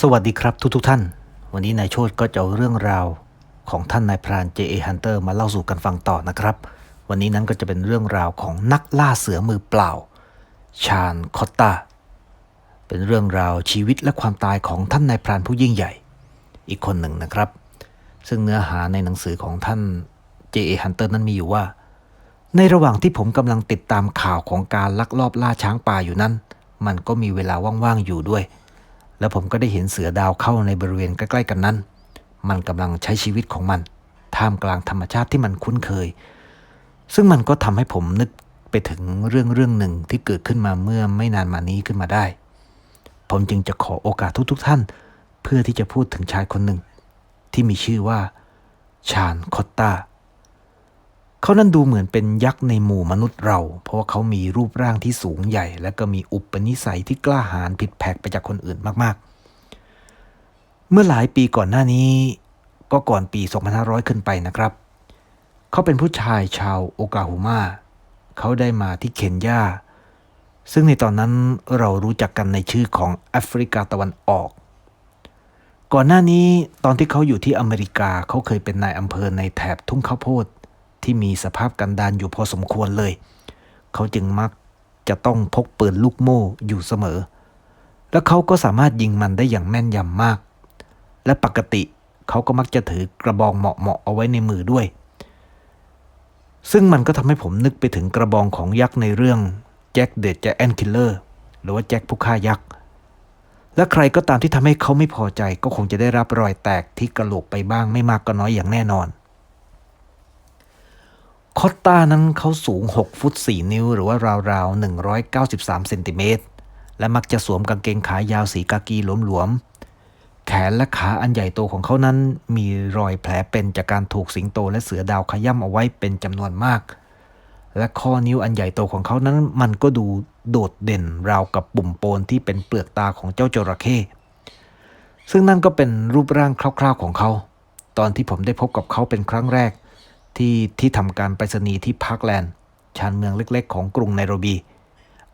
สวัสดีครับทุกทท่าน วันนี้นายโชตก็จะเอาเรื่องราวของท่านนายพราน J.A. Hunter มาเล่าสู่กันฟังต่อนะครับ วันนี้นั้นก็จะเป็นเรื่องราวของนักล่าเสือมือเปล่า ชาญคอตตาเป็นเรื่องราวชีวิตและความตายของท่านนายพรานผู้ยิ่งใหญ่ อีกคนหนึ่งนะครับ ซึ่งเนื้อหาในหนังสือของท่าน J.A. Hunter นั้นมีอยู่ว่า ในระหว่างที่ผมกำลังติดตามข่าวของการลักลอบล่าช้างป่าอยู่นั้น มันก็มีเวลาว่างๆอยู่ด้วย แล้วผมก็ได้เห็นเสือดาวเข้าในบริเวณใกล้ๆกันนั้น มันกำลังใช้ชีวิตของมัน ท่ามกลางธรรมชาติที่มันคุ้นเคย ซึ่งมันก็ทำให้ผมนึกไปถึงเรื่องเรื่องหนึ่งที่เกิดขึ้นมาเมื่อไม่นานมานี้ขึ้นมาได้ ผมจึงจะขอโอกาสทุก ๆ ท่าน เพื่อที่จะพูดถึงชายคนหนึ่ง ที่มีชื่อว่า ชาญคอตตา เขานั้นดูเหมือนเป็นยักษ์ในหมู่มนุษย์เรา เพราะว่าเขามีรูปร่างที่สูงใหญ่ และก็มีอุปนิสัยที่กล้าหาญผิดแผกไปจากคนอื่นมากๆ เมื่อหลายปีก่อนหน้านี้ ก็ก่อนปี 2500 ขึ้นไปนะครับ เขาเป็นผู้ชายชาวโอกาโฮมาเขาได้มาที่เคนยาซึ่งในตอนนั้นเรารู้จักกันในชื่อของแอฟริกาตะวันออก ก่อนหน้านี้ตอนที่เขาอยู่ที่อเมริกาเขาเคยเป็นนายอำเภอในแถบทุ่งข้าวโพด ที่มีสภาพกันดานอยู่พอสมควรเลย เขาจึงมักจะต้องพกปืนลูกโม่อยู่เสมอ และเขาก็สามารถยิงมันได้อย่างแม่นยำมาก และปกติเขาก็มักจะถือกระบองเหมาะๆเอาไว้ในมือด้วย ซึ่งมันก็ทำให้ผมนึกไปถึงกระบองของยักษ์ในเรื่องแจ็คเดอะแจ็คแอนคิลเลอร์หรือว่าแจ็คผู้ฆ่ายักษ์และใครก็ตามที่ทำให้เขาไม่พอใจก็คงจะได้รับรอยแตกที่กระโหลกไปบ้างไม่มากก็น้อยอย่างแน่นอน อตตานั้นเขาสูง 6 ฟุต 4 นิ้ว หรือว่าราวๆ 193 เซนติเมตร และมักจะสวมกางเกงขายาวสีกากีหลวมๆ แขนและขาอันใหญ่โตของเขานั้น มีรอยแผลเป็นจากการถูกสิงโตและเสือดาวขย่ำเอาไว้เป็นจำนวนมาก และข้อนิ้วอันใหญ่โตของเขานั้น มันก็ดูโดดเด่นราวกับปุ่มโปนที่เป็นเปลือกตาของเจ้าจระเข้ซึ่งนั่นก็เป็นรูปร่างคร่าวๆของเขา ตอนที่ผมได้พบกับเขาเป็นครั้งแรก ที่ที่ทำการไปรษณีย์ที่พาร์คแลนด์ชานเมืองเล็กๆ ของกรุงไนโรบี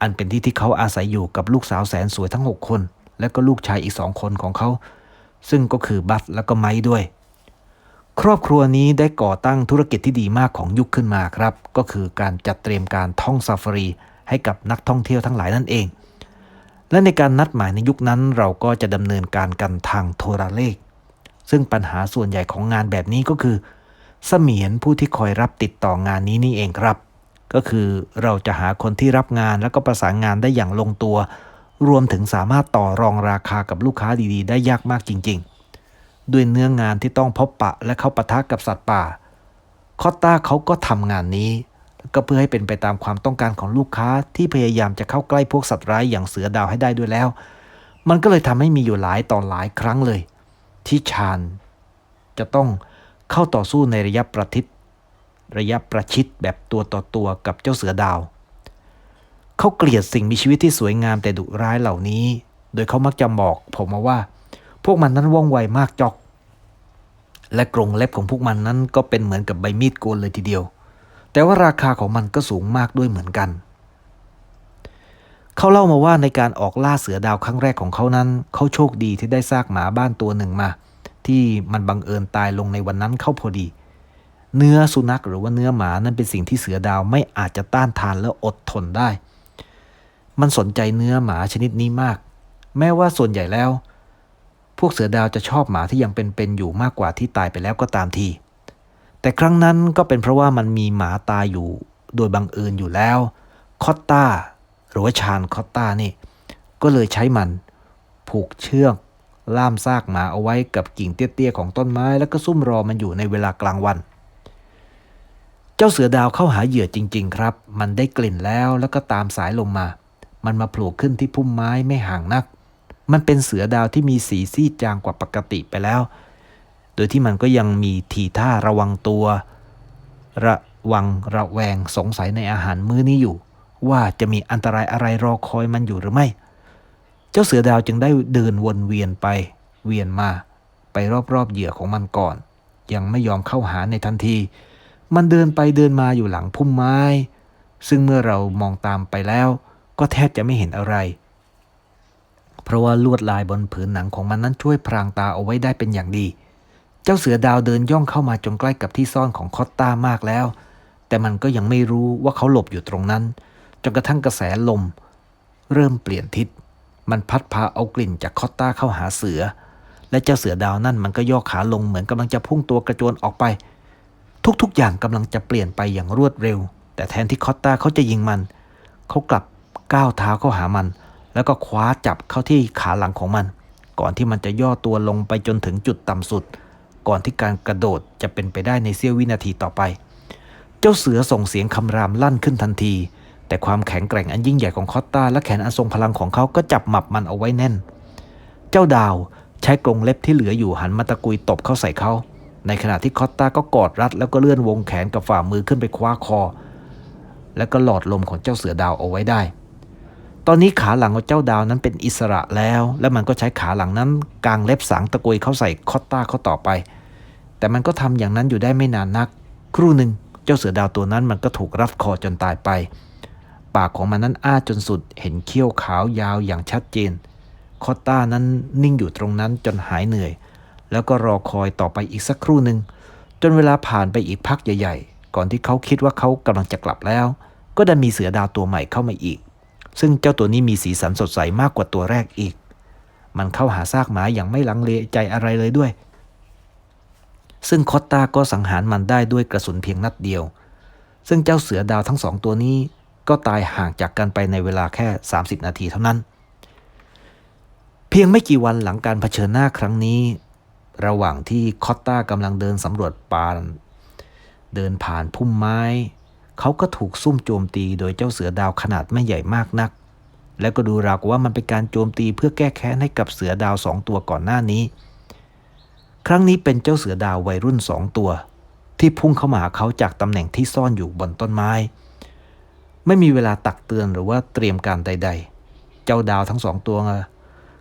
อันเป็นที่ที่เขาอาศัยอยู่กับลูกสาวแสนสวยทั้ง 6 คน และก็ลูกชายอีกสองคนของเขา ซึ่งก็คือบัตและก็ไม้ด้วย ครอบครัวนี้ได้ก่อตั้งธุรกิจที่ดีมากของยุคขึ้นมาครับ ก็คือการจัดเตรียมการท่องซาฟารีให้กับนักท่องเที่ยวทั้งหลายนั่นเอง และในการนัดหมายในยุคนั้นเราก็จะดำเนินการกันทางโทรเลข ซึ่งปัญหาส่วนใหญ่ของงานแบบนี้ก็คือ เสมียนผู้ที่คอยรับติดต่องานนี้นี่เองครับ ก็คือเราจะหาคนที่รับงานแล้วก็ประสานงานได้อย่างลงตัว รวมถึงสามารถต่อรองราคากับลูกค้าดีๆ ได้ยากมากจริง ๆ ด้วยเนื้องานที่ต้องพบปะและเข้าปะทะกับสัตว์ป่า คอตตาเขาก็ทำงานนี้ก็เพื่อให้เป็นไปตามความต้องการของลูกค้าที่พยายามจะเข้าใกล้พวกสัตว์ร้ายอย่างเสือดาวให้ได้ด้วยแล้ว มันก็เลยทำให้มีอยู่หลายต่อหลายครั้งเลย ที่ชาญจะต้อง เข้าต่อสู้ในระยะประทิตระยะประชิดแบบตัวต่อตัวกับเจ้าเสือดาว เขาเกลียดสิ่งมีชีวิตที่สวยงามแต่ดุร้ายเหล่านี้ โดยเขามักจะบอกผมมาว่า พวกมันนั้นว่องไวมากจอก และกรงเล็บของพวกมันนั้นก็เป็นเหมือนกับใบมีดโกนเลยทีเดียว แต่ว่าราคาของมันก็สูงมากด้วยเหมือนกัน เขาเล่ามาว่าในการออกล่าเสือดาวครั้งแรกของเขานั้น เขาโชคดีที่ได้ซากหมาบ้านตัวหนึ่งมา ที่มันบังเอิญตายลงในวันนั้นเข้าพอดี เนื้อสุนัขหรือว่าเนื้อหมานั้นเป็นสิ่งที่เสือดาวไม่อาจจะต้านทานและอดทนได้ มันสนใจเนื้อหมาชนิดนี้มาก แม้ว่าส่วนใหญ่แล้ว พวกเสือดาวจะชอบหมาที่ยังเป็นๆอยู่มากกว่าที่ตายไปแล้วก็ตามที แต่ครั้งนั้นก็เป็นเพราะว่ามันมีหมาตายอยู่ โดยบังเอิญอยู่แล้ว คอตตาหรือว่าชานคอตตานี่ ก็เลยใช้มันผูกเชือก ล่ามซากหมาเอาไว้กับกิ่งเตี้ยๆของต้นไม้แล้วก็ซุ่มรอมันอยู่ในเวลากลางวัน เจ้าเสือดาวเข้าหาเหยื่อจริง ๆ ครับ มันได้กลิ่นแล้วแล้วก็ตามสายลมมา มันมาโผล่ขึ้นที่พุ่มไม้ไม่ห่างนัก มันเป็นเสือดาวที่มีสีซีดจางกว่าปกติไปแล้ว โดยที่มันก็ยังมีทีท่าระวังตัว ระวังระแวงสงสัยในอาหารมื้อนี้อยู่ ว่าจะมีอันตรายอะไรรอคอยมันอยู่หรือไม่ เจ้าเสือดาวจึงได้เดินวนเวียนไป เวียนมา ไปรอบๆเหยื่อของมันก่อน ยังไม่ยอมเข้าหาในทันที มันเดินไปเดินมาอยู่หลังพุ่มไม้ ซึ่งเมื่อเรามองตามไปแล้ว ก็แทบจะไม่เห็นอะไร เพราะว่าลวดลายบนผืนหนังของมันนั้นช่วยพรางตาเอาไว้ได้เป็นอย่างดี เจ้าเสือดาวเดินย่องเข้ามาจนใกล้กับที่ซ่อนของคอตต้ามากแล้ว แต่มันก็ยังไม่รู้ว่าเขาหลบอยู่ตรงนั้นจนกระทั่งกระแสลม เริ่มเปลี่ยนทิศ มันพัดพาเอากลิ่นจากคอตต้าเข้าหาเสือ และเจ้าเสือดาวนั่นมันก็ย่อขาลงเหมือนกำลังจะพุ่งตัวกระโจนออกไป ทุกๆอย่างกำลังจะเปลี่ยนไปอย่างรวดเร็ว แต่แทนที่คอตต้าเขาจะยิงมัน เขากลับก้าวเท้าเข้าหามัน แล้วก็คว้าจับเข้าที่ขาหลังของมัน ก่อนที่มันจะย่อตัวลงไปจนถึงจุดต่ำสุด ก่อนที่การกระโดดจะเป็นไปได้ในเสี้ยววินาทีต่อไป เจ้าเสือส่งเสียงคำรามลั่นขึ้นทันที แต่ความแข็งแกร่งอันยิ่งใหญ่ของคอตตาและแขนอันทรงพลังของเขาก็จับหมับมันเอาไว้แน่น เจ้าดาวใช้กรงเล็บที่เหลืออยู่หันมาตะกุยตบเข้าใส่เขา ในขณะที่คอตตาก็กอดรัดแล้วก็เลื่อนวงแขนกับฝ่ามือขึ้นไปคว้าคอ แล้วก็หลอดลมของเจ้าเสือดาวเอาไว้ได้ ตอนนี้ขาหลังของเจ้าดาวนั้นเป็นอิสระแล้ว และมันก็ใช้ขาหลังนั้นกางเล็บสางตะกุยเข้าใส่คอตตาเขาต่อไป แต่มันก็ทำอย่างนั้นอยู่ได้ไม่นานนัก ครู่หนึ่งเจ้าเสือดาวตัวนั้นมันก็ถูกรัดคอจนตายไป ปากของมันนั้นอ้าจนสุด เห็นเขี้ยวขาวยาวอย่างชัดเจน คอต้านั้นนิ่งอยู่ตรงนั้นจนหายเหนื่อย แล้วก็รอคอยต่อไปอีกสักครู่หนึ่ง จนเวลาผ่านไปอีกพักใหญ่ๆ ก่อนที่เขาคิดว่าเขากำลังจะกลับแล้ว ก็ดันมีเสือดาวตัวใหม่เข้ามาอีก ซึ่งเจ้าตัวนี้มีสีสันสดใสมากกว่าตัวแรกอีก มันเข้าหาซากหมาอย่างไม่ลังเลใจอะไรเลยด้วย ซึ่งคอตตาก็สังหารมันได้ด้วยกระสุนเพียงนัดเดียว ซึ่งเจ้าเสือดาวทั้งสองตัวนี้ ก็ตายห่างจากกันไปในเวลาแค่ 30 นาทีเท่านั้น เพียงไม่กี่วันหลังการเผชิญหน้าครั้งนี้ ระหว่างที่คอตต้ากำลังเดินสำรวจป่าเดินผ่านพุ่มไม้ เขาก็ถูกซุ่มโจมตีโดยเจ้าเสือดาวขนาดไม่ใหญ่มากนัก แล้วก็ดูราวกับว่ามันเป็นการโจมตีเพื่อแก้แค้นให้กับเสือดาวสองตัวก่อนหน้านี้ ครั้งนี้เป็นเจ้าเสือดาววัยรุ่นสองตัว ที่พุ่งเข้ามาหาเขาจากตำแหน่งที่ซ่อนอยู่บนต้นไม้ ไม่มีเวลาตักเตือนหรือว่าเตรียมการใด ๆ เจ้าดาวทั้งสองตัว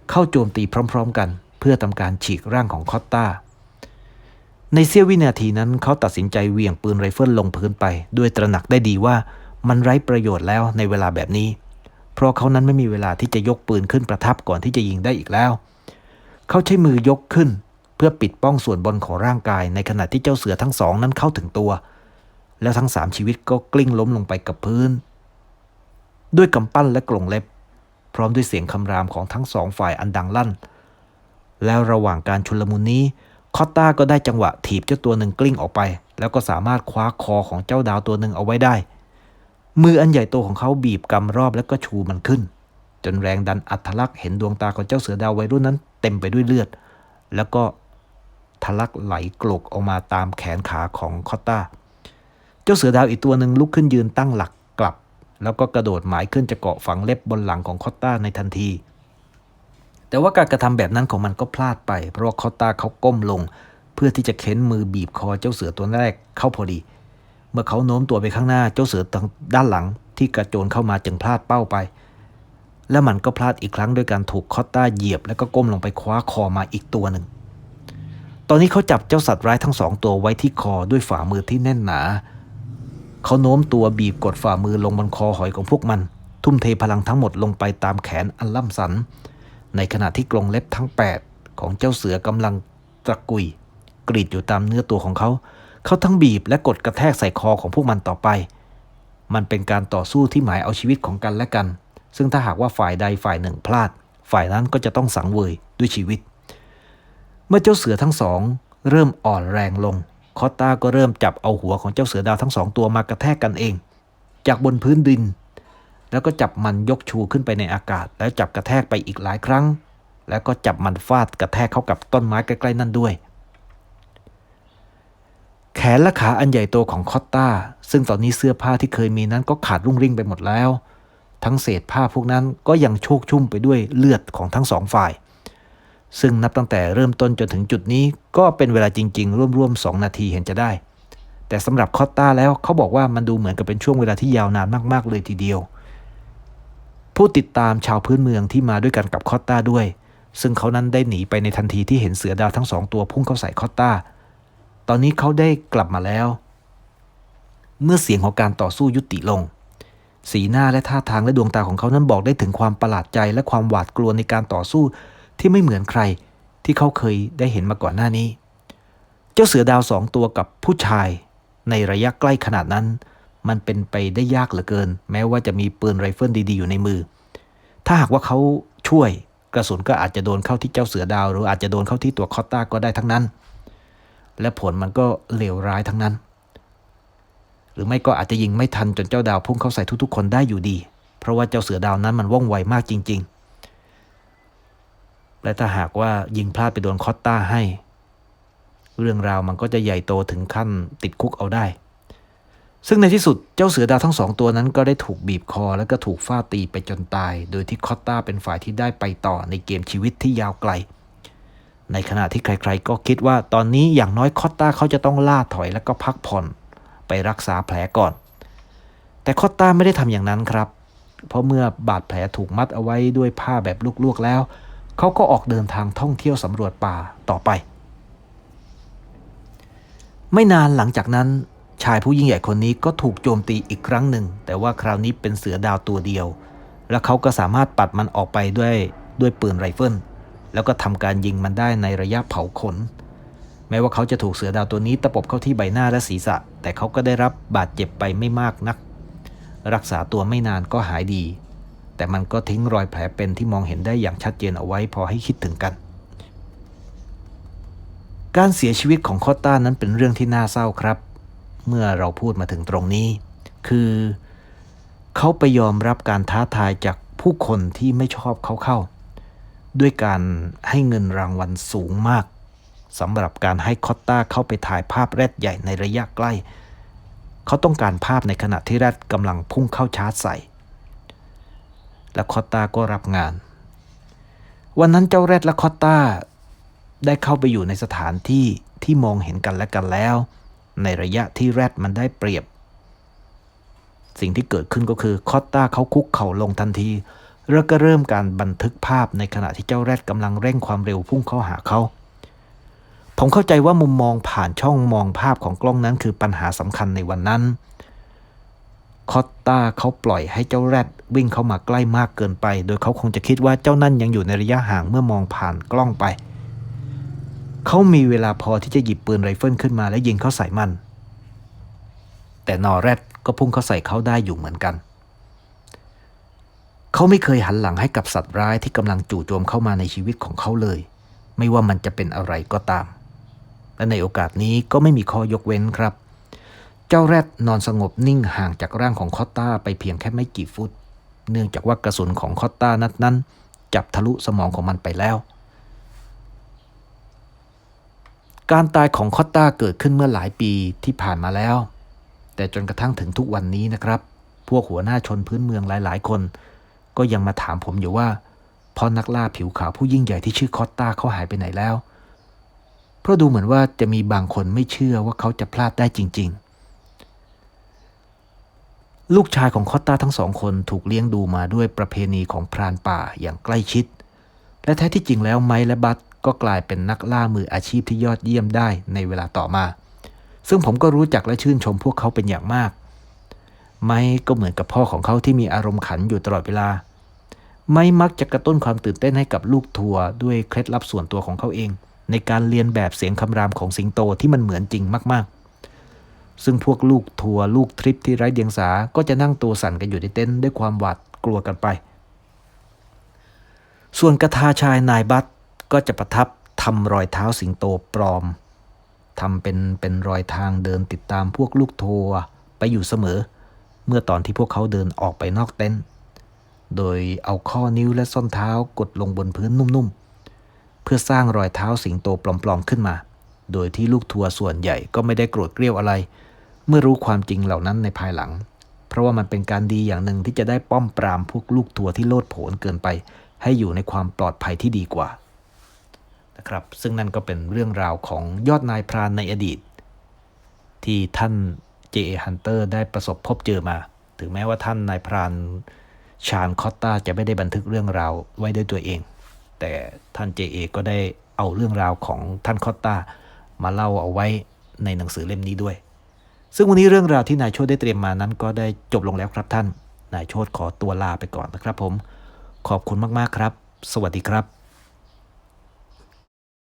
เข้าโจมตีพร้อม ๆ กัน เพื่อทำการฉีกร่างของคอตตาในเสี้ยววินาทีนั้นเขาตัดสินใจเหวี่ยงปืนไรเฟิลลงพื้นไป ด้วยตระหนักได้ดีว่ามันไร้ประโยชน์แล้วในเวลาแบบนี้ เพราะเขานั้นไม่มีเวลาที่จะยกปืนขึ้นประทับก่อนที่จะยิงได้อีกแล้ว เขาใช้มือยกขึ้น เพื่อปิดป้องส่วนบนของร่างกาย ในขณะที่เจ้าเสือทั้งสองนั้นเข้าถึงตัว แล้วทั้งสามชีวิตก็กลิ้งล้มลงไปกับพื้น ด้วยกำปั้นและกลงเล็บ พร้อมด้วยเสียงคำรามของทั้งสองฝ่ายอันดังลั่น แล้วระหว่างการชุลมุนนี้คอตต้าก็ได้จังหวะถีบเจ้าตัวหนึ่งกลิ้งออกไป แล้วก็สามารถคว้าคอของเจ้าดาวตัวหนึ่งเอาไว้ได้ มืออันใหญ่โตของเขาบีบกำรอบแล้วก็ชูมันขึ้น จนแรงดันอัธลักษ์เห็นดวงตาของเจ้าเสือดาววัยรุ่นนั้น เต็มไปด้วยเลือด แล้วก็ทะลักไหลกลกออกมาตามแขนขาของคอตต้าเจ้าเสือดาวอีกตัวหนึ่งลุกขึ้นยืนตั้งหลักกลับ แล้วก็กระโดดหมายขึ้นจะเกาะฝังเล็บบนหลังของคอตต้าในทันที แต่ว่าการกระทำแบบนั้นของมันก็พลาดไป เพราะว่าคอตต้าเขาก้มลง เพื่อที่จะเค้นมือบีบคอเจ้าเสือตัวแรกเข้าพอดี เมื่อเขาโน้มตัวไปข้างหน้าเจ้าเสือทางด้านหลังที่กระโจนเข้ามาจึงพลาดเป้าไป และมันก็พลาดอีกครั้งด้วยการถูกคอตต้าเหยียบ แล้วก็ก้มลงไปคว้าคอมาอีกตัวหนึ่งตอนนี้เขาจับเจ้าสัตว์ร้ายทั้งสองตัวไว้ที่คอด้วยฝ่ามือที่แน่นหนา เขาโน้มตัวบีบกดฝ่ามือลงบนคอหอยของพวกมัน ทุ่มเทพลังทั้งหมดลงไปตามแขนอันล่ำสัน ในขณะที่กรงเล็บทั้ง 8 ของเจ้าเสือกำลังตะกุย กรีดอยู่ตามเนื้อตัวของเขา เขาทั้งบีบและกดกระแทกใส่คอของพวกมันต่อไป มันเป็นการต่อสู้ที่หมายเอาชีวิตของกันและกัน ซึ่งถ้าหากว่าฝ่ายใดฝ่ายหนึ่งพลาด ฝ่ายนั้นก็จะต้องสังเวยด้วยชีวิต เมื่อเจ้าเสือทั้งสอง เริ่มอ่อนแรงลง คอตตาก็เริ่มจับเอาหัวของเจ้าเสือดาวทั้งสองตัวมากระแทกกันเอง จากบนพื้นดิน แล้วก็จับมันยกชูขึ้นไปในอากาศ แล้วจับกระแทกไปอีกหลายครั้ง แล้วก็จับมันฟาดกระแทกเข้ากับต้นไม้ใกล้ๆนั่นด้วย แขนและขาอันใหญ่โตของคอตตาซึ่งตอนนี้เสื้อผ้าที่เคยมีนั้นก็ขาดรุ่งริ่งไปหมดแล้ว ทั้งเศษผ้าพวกนั้นก็ยังโชกชุ่มไปด้วยเลือดของทั้งสองฝ่าย ซึ่งนับตั้งแต่เริ่มต้นจนถึงจุดนี้ ก็เป็นเวลาจริง ๆ ร่วมๆ 2 นาทีเห็นจะได้ แต่สำหรับคอตต้าแล้วเขาบอกว่ามันดูเหมือนกับเป็นช่วงเวลาที่ยาวนานมากๆ เลยทีเดียว ผู้ติดตามชาวพื้นเมืองที่มาด้วยกันกับคอตต้าด้วย ซึ่งเขานั้นได้หนีไปในทันทีที่เห็นเสือดาวทั้งสองตัวพุ่งเข้าใส่คอตต้าตอนนี้เขาได้กลับมาแล้ว เมื่อเสียงของการต่อสู้ยุติลง สีหน้าและท่าทางและดวงตาของเขานั้นบอกได้ถึงความประหลาดใจและความหวาดกลัวในการต่อสู้ ที่ไม่เหมือนใครที่เขาเคยได้เห็นมาก่อนหน้านี้ เจ้าเสือดาวสองตัวกับผู้ชาย ในระยะใกล้ขนาดนั้น มันเป็นไปได้ยากเหลือเกิน แม้ว่าจะมีปืนไรเฟิลดีๆอยู่ในมือ ถ้าหากว่าเขาช่วยกระสุนก็อาจจะโดนเข้าที่เจ้าเสือดาว หรืออาจจะโดนเข้าที่ตัวคอตตาก็ได้ทั้งนั้น และผลมันก็เลวร้ายทั้งนั้น หรือไม่ก็อาจจะยิงไม่ทันจนเจ้าดาวพุ่งเข้าใส่ทุกๆ คนได้อยู่ดี เพราะว่าเจ้าเสือดาวนั้นมันว่องไวมากจริง ๆ และถ้าหากว่ายิงพลาดไปโดนคอตตาให้ เรื่องราวมันก็จะใหญ่โตถึงขั้นติดคุกเอาได้ ซึ่งในที่สุดเจ้าเสือดาวทั้งสองตัวนั้นก็ได้ถูกบีบคอ แล้วก็ถูกฟาดตีไปจนตาย โดยที่คอตตาเป็นฝ่ายที่ได้ไปต่อในเกมชีวิตที่ยาวไกล ในขณะที่ใครๆ ก็คิดว่าตอนนี้อย่างน้อยคอตตาเขาจะต้องล่าถอยแล้วก็พักผ่อน ไปรักษาแผลก่อน แต่คอตตาไม่ได้ทำอย่างนั้นครับ เพราะเมื่อบาดแผลถูกมัดเอาไว้ด้วยผ้าแบบลวกๆแล้ว เขาก็ออกเดินทางท่องเที่ยวสำรวจป่าต่อไป ไม่นานหลังจากนั้น ชายผู้ยิ่งใหญ่คนนี้ก็ถูกโจมตีอีกครั้งหนึ่ง แต่ว่าคราวนี้เป็นเสือดาวตัวเดียว และเขาก็สามารถปัดมันออกไปด้วยด้วยปืนไรเฟิลแล้วก็ทำการยิงมันได้ในระยะเผาขน แม้ว่าเขาจะถูกเสือดาวตัวนี้ตะปบเข้าที่ใบหน้าและศีรษะ แต่เขาก็ได้รับบาดเจ็บไปไม่มากนัก รักษาตัวไม่นานก็หายดี แต่มันก็ทิ้งรอยแผลเป็นที่มองเห็นได้อย่างชัดเจนเอาไว้พอให้คิดถึงกัน การเสียชีวิตของคอตต้านั้นเป็นเรื่องที่น่าเศร้าครับ เมื่อเราพูดมาถึงตรงนี้ คือเขาไปยอมรับการท้าทายจากผู้คนที่ไม่ชอบเขาเข้า ด้วยการให้เงินรางวัลสูงมากสำหรับการให้คอตต้าเข้าไปถ่ายภาพแรดใหญ่ในระยะใกล้ เขาต้องการภาพในขณะที่แรดกำลังพุ่งเข้าชาร์จใส่ และคอตต้าก็รับงาน วันนั้นเจ้าแรดและคอตต้าได้เข้าไปอยู่ในสถานที่ที่มองเห็นกันและกันแล้ว ในระยะที่แรดมันได้เปรียบ สิ่งที่เกิดขึ้นก็คือคอตต้าเขาคุกเข่าลงทันทีแล้วก็เริ่มการบันทึกภาพในขณะที่เจ้าแรดกำลังเร่งความเร็วพุ่งเข้าหาเขาผมเข้าใจว่ามุมมองผ่านช่องมองภาพของกล้องนั้นคือปัญหาสำคัญในวันนั้น คอตตาเขาปล่อยให้เจ้าแรดวิ่งเข้ามาใกล้มากเกินไป โดยเขาคงจะคิดว่าเจ้านั่นยังอยู่ในระยะห่างเมื่อมองผ่านกล้องไป เขามีเวลาพอที่จะหยิบปืนไรเฟิลขึ้นมาและยิงเข้าใส่มัน แต่นอแรดก็พุ่งเข้าใส่เขาได้อยู่เหมือนกัน เขาไม่เคยหันหลังให้กับสัตว์ร้ายที่กำลังจู่โจมเข้ามาในชีวิตของเขาเลย ไม่ว่ามันจะเป็นอะไรก็ตาม และในโอกาสนี้ก็ไม่มีข้อยกเว้นครับ เจ้าแรดนอนสงบนิ่งห่างจากร่างของคอตตาไปเพียงแค่ไม่กี่ฟุต เนื่องจากว่ากระสุนของคอตตานัดนั้น จับทะลุสมองของมันไปแล้ว การตายของคอตตาเกิดขึ้นเมื่อหลายปีที่ผ่านมาแล้ว แต่จนกระทั่งถึงทุกวันนี้นะครับ พวกหัวหน้าชนพื้นเมืองหลายๆ คน ก็ยังมาถามผมอยู่ว่าพ่อนักล่าผิวขาวผู้ยิ่งใหญ่ที่ชื่อคอตตาเขาหายไปไหนแล้ว เพราะดูเหมือนว่าจะมีบางคนไม่เชื่อว่าเขาจะพลาดได้จริง ๆ ลูกชายของคอตตาทั้งสองคนถูกเลี้ยงดูมาด้วยประเพณีของพรานป่าอย่างใกล้ชิด และแท้ที่จริงแล้วไมค์และบัตก็กลายเป็นนักล่ามืออาชีพที่ยอดเยี่ยมได้ในเวลาต่อมา ซึ่งผมก็รู้จักและชื่นชมพวกเขาเป็นอย่างมาก ไมค์ก็เหมือนกับพ่อของเขาที่มีอารมณ์ขันอยู่ตลอดเวลา ไมค์มักจะกระตุ้นความตื่นเต้นให้กับลูกทัวร์ด้วยเคล็ดลับส่วนตัวของเขาเอง ในการเรียนแบบเสียงคำรามของสิงโตที่มันเหมือนจริงมากๆ ซึ่งพวกลูกทัวร์ลูกทริปที่ไร้เดียงสา ก็จะนั่งตัวสั่นกันอยู่ในเต็นท์ด้วยความหวาดกลัวกันไป ส่วนกระทาชายนายบัตก็จะประทับทำรอยเท้าสิงโตปลอมทำเป็นเป็นรอยทางเดินติดตามพวกลูกทัวร์ไปอยู่เสมอ เมื่อตอนที่พวกเขาเดินออกไปนอกเต็นท์โดยเอาข้อนิ้วและส้นเท้ากดลงบนพื้นนุ่มๆ เพื่อสร้างรอยเท้าสิงโตปลอมๆขึ้นมา โดยที่ลูกทัวร์ส่วนใหญ่ก็ไม่ได้โกรธเกรี้ยวอะไร เมื่อรู้ความจริงเหล่านั้นในภายหลัง เพราะว่ามันเป็นการดีอย่างหนึ่งที่จะได้ป้อมปรามพวกลูกทัวร์ที่โลดโผนเกินไป ให้อยู่ในความปลอดภัยที่ดีกว่านะครับซึ่งนั่นก็เป็นเรื่องราวของยอดนายพรานในอดีต ที่ท่าน J.A. Hunter ได้ประสบพบเจอมา ถึงแม้ว่าท่านนายพรานชาญคอตตาจะไม่ได้บันทึกเรื่องราวไว้ด้วยตัวเอง แต่ท่าน J.A. ก็ได้เอาเรื่องราวของท่านคอตตามาเล่าเอาไว้ในหนังสือเล่มนี้ด้วย ซึ่งวันนี้เรื่องราวที่นายโชคได้เตรียมมานั้นก็ได้จบลงแล้วครับท่าน นายโชคขอตัวลาไปก่อนนะครับผม ขอบคุณมากๆครับ สวัสดีครับ